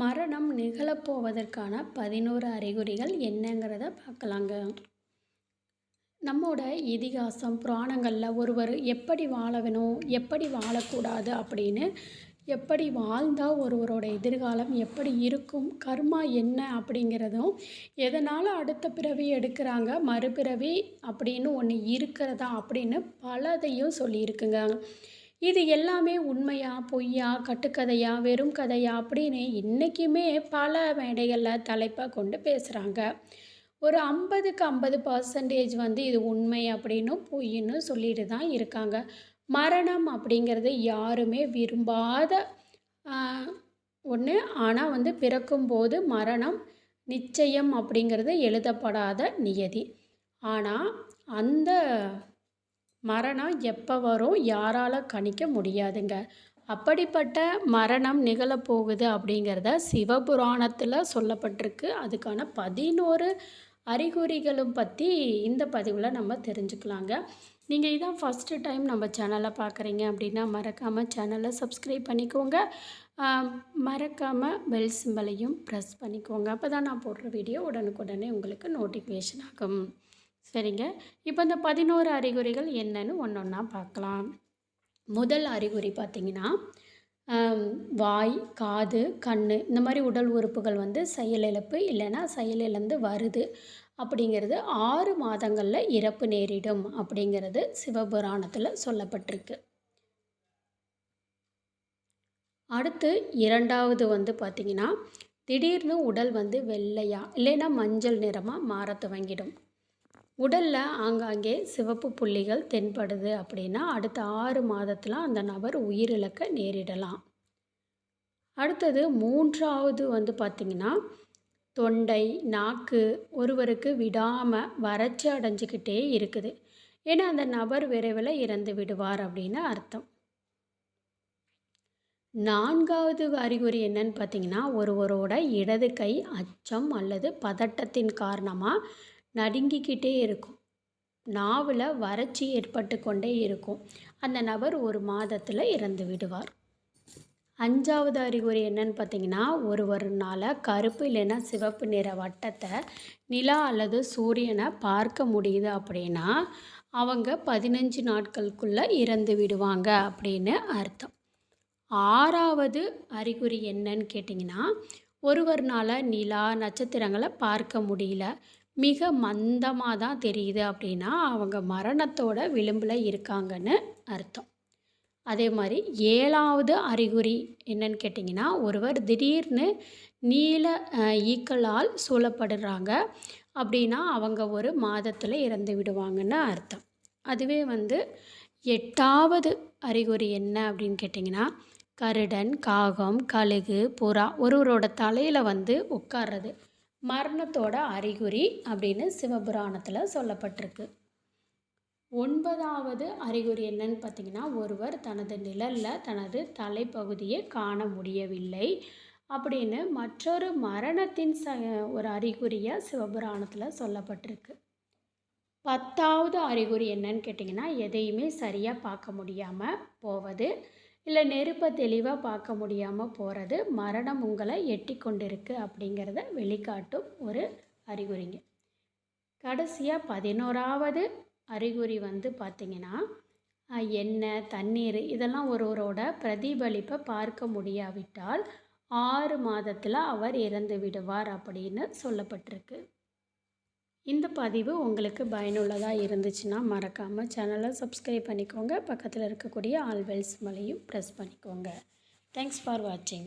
மரணம் நிகழப்போவதற்கான பதினோரு அறிகுறிகள் என்னங்கிறத பார்க்கலாங்க. நம்மோட இதிகாசம் புராணங்களில் ஒருவர் எப்படி வாழ வேணும் எப்படி வாழக்கூடாது அப்படின்னு எப்படி வாழ்ந்தால் ஒருவரோட எதிர்காலம் எப்படி இருக்கும் கர்மா என்ன அப்படிங்கிறதும் எதனால் அடுத்த பிறவி எடுக்கிறாங்க மறுபிறவி அப்படின்னு ஒன்று இருக்கிறதா அப்படின்னு பலதையும் சொல்லியிருக்குங்க. இது எல்லாமே உண்மையா பொய்யா கட்டுக்கதையா வெறும் கதையா அப்படின்னு இன்றைக்குமே பல மேடைகளில் தலைப்பாக கொண்டு பேசுகிறாங்க ஒரு ஐம்பதுக்கு ஐம்பது பர்சன்டேஜ் வந்து இது உண்மை அப்படின்னும் பொய்ன்னு சொல்லிட்டு தான் இருக்காங்க. மரணம் அப்படிங்கிறது யாருமே விரும்பாத ஒன்று ஆனால் வந்து பிறக்கும்போது மரணம் நிச்சயம் அப்படிங்கிறது எழுதப்படாத நியதி. ஆனால் அந்த மரணம் எப்போ வரும்? யாரால் கணிக்க முடியாதுங்க. அப்படிப்பட்ட மரணம் நிகழப்போகுது அப்படிங்கிறத சிவபுராணத்தில் சொல்லப்பட்டிருக்கு. அதுக்கான பதினோரு அறிகுறிகளும் பற்றி இந்த பதிவில் நம்ம தெரிஞ்சுக்கலாங்க. நீங்கள் இதான் ஃபஸ்ட்டு டைம் நம்ம சேனலை பார்க்குறீங்க அப்படின்னா மறக்காமல் சேனலை சப்ஸ்கிரைப் பண்ணிக்கோங்க. மறக்காமல் பெல் சிம்பலையும் ப்ரெஸ் பண்ணிக்கோங்க. அப்போ தான் நான் போடுற வீடியோ உடனுக்குடனே உங்களுக்கு நோட்டிஃபிகேஷன் ஆகும். சரிங்க. இப்போ இந்த பதினோரு அறிகுறிகள் என்னன்னு ஒன்று ஒன்றா பார்க்கலாம். முதல் அறிகுறி பார்த்திங்கன்னா வாய் காது கண் இந்த மாதிரி உடல் உறுப்புகள் வந்து செயலிழப்பு இல்லைன்னா செயலிழந்து வருது அப்படிங்கிறது ஆறு மாதங்களில் இறப்பு நேரிடும் அப்படிங்கிறது சிவபுராணத்தில் சொல்லப்பட்டிருக்கு. அடுத்து இரண்டாவது வந்து பார்த்திங்கன்னா திடீர்னு உடல் வந்து வெள்ளையாக இல்லைன்னா மஞ்சள் நிறமாக மாற துவங்கிடும். உடலில் ஆங்காங்கே சிவப்பு புள்ளிகள் தென்படுது அப்படின்னா அடுத்த ஆறு மாதத்தில் அந்த நபர் உயிரிழக்க நேரிடலாம். அடுத்தது மூன்றாவது வந்து பார்த்திங்கன்னா தொண்டை நாக்கு ஒருவருக்கு விடாமல் வறட்சி அடைஞ்சிக்கிட்டே இருக்குது. ஏன்னா அந்த நபர் விரைவில் இறந்து விடுவார் அப்படின்னு அர்த்தம். நான்காவது அறிகுறி என்னன்னு பார்த்தீங்கன்னா ஒருவரோட இடது கை அச்சம் அல்லது பதட்டத்தின் காரணமாக நடுங்கிக்கிட்டே இருக்கும். நாவில் வறட்சி ஏற்பட்டு கொண்டே இருக்கும். அந்த நபர் ஒரு மாதத்தில் இறந்து விடுவார். அஞ்சாவது அறிகுறி என்னன்னு பார்த்தீங்கன்னா ஒருவருனால் கருப்பு இல்லைன்னா சிவப்பு நிற வட்டத்தை நிலா அல்லது சூரியனை பார்க்க முடியுது அப்படின்னா அவங்க பதினஞ்சு நாட்களுக்குள்ளே இறந்து விடுவாங்க அப்படின்னு அர்த்தம். ஆறாவது அறிகுறி என்னன்னு கேட்டிங்கன்னா ஒருவர்னால் நிலா நட்சத்திரங்களை பார்க்க முடியல. மிக மந்தமாக தான் தெரியுது அப்படின்னா அவங்க மரணத்தோட விளிம்பில் இருக்காங்கன்னு அர்த்தம். அதே மாதிரி ஏழாவது அறிகுறி என்னன்னு கேட்டிங்கன்னா ஒருவர் திடீர்னு நீல ஈக்களால் சூழப்படுறாங்க அப்படின்னா அவங்க ஒரு மாதத்தில் இறந்து விடுவாங்கன்னு அர்த்தம். அதுவே வந்து எட்டாவது அறிகுறி என்ன அப்படின்னு கேட்டிங்கன்னா கருடன் காகம் கழுகு புறா ஒருவரோட தலையில் வந்து உட்கார்றது. மரணத்தோட அறிகுறி அப்படின்னு சிவபுராணத்தில் சொல்லப்பட்டிருக்கு. ஒன்பதாவது அறிகுறி என்னன்னு பார்த்தீங்கன்னா ஒருவர் தனது நிழலில் தனது தலைப்பகுதியை காண முடியவில்லை அப்படின்னு மற்றொரு மரணத்தின் ச ஒரு அறிகுறியாக சிவபுராணத்தில் சொல்லப்பட்டிருக்கு. பத்தாவது அறிகுறி என்னன்னு கேட்டிங்கன்னா எதையுமே சரியாக பார்க்க முடியாமல் போவது. இல்லை நெருப்பை தெளிவாக பார்க்க முடியாமல் போகிறது மரணம் உங்களை எட்டி கொண்டிருக்கு அப்படிங்கிறத வெளிக்காட்டும் ஒரு அறிகுறிங்க. கடைசியாக பதினோராவது அறிகுறி வந்து பார்த்திங்கன்னா எண்ணெய் தண்ணீர் இதெல்லாம் ஒருவரோட பிரதிபலிப்பை பார்க்க முடியாவிட்டால் ஆறு மாதத்தில் அவர் இறந்து விடுவார் அப்படின்னு சொல்லப்பட்டிருக்கு. இந்த பதிவு உங்களுக்கு பயனுள்ளதாக இருந்துச்சுன்னா மறக்காமல் சேனலை சப்ஸ்கிரைப் பண்ணிக்கோங்க. பக்கத்தில் இருக்கக்கூடிய ஆல்வெல்ஸ் மலையும் ப்ரெஸ் பண்ணிக்கோங்க. தேங்க்ஸ் ஃபார் வாட்சிங்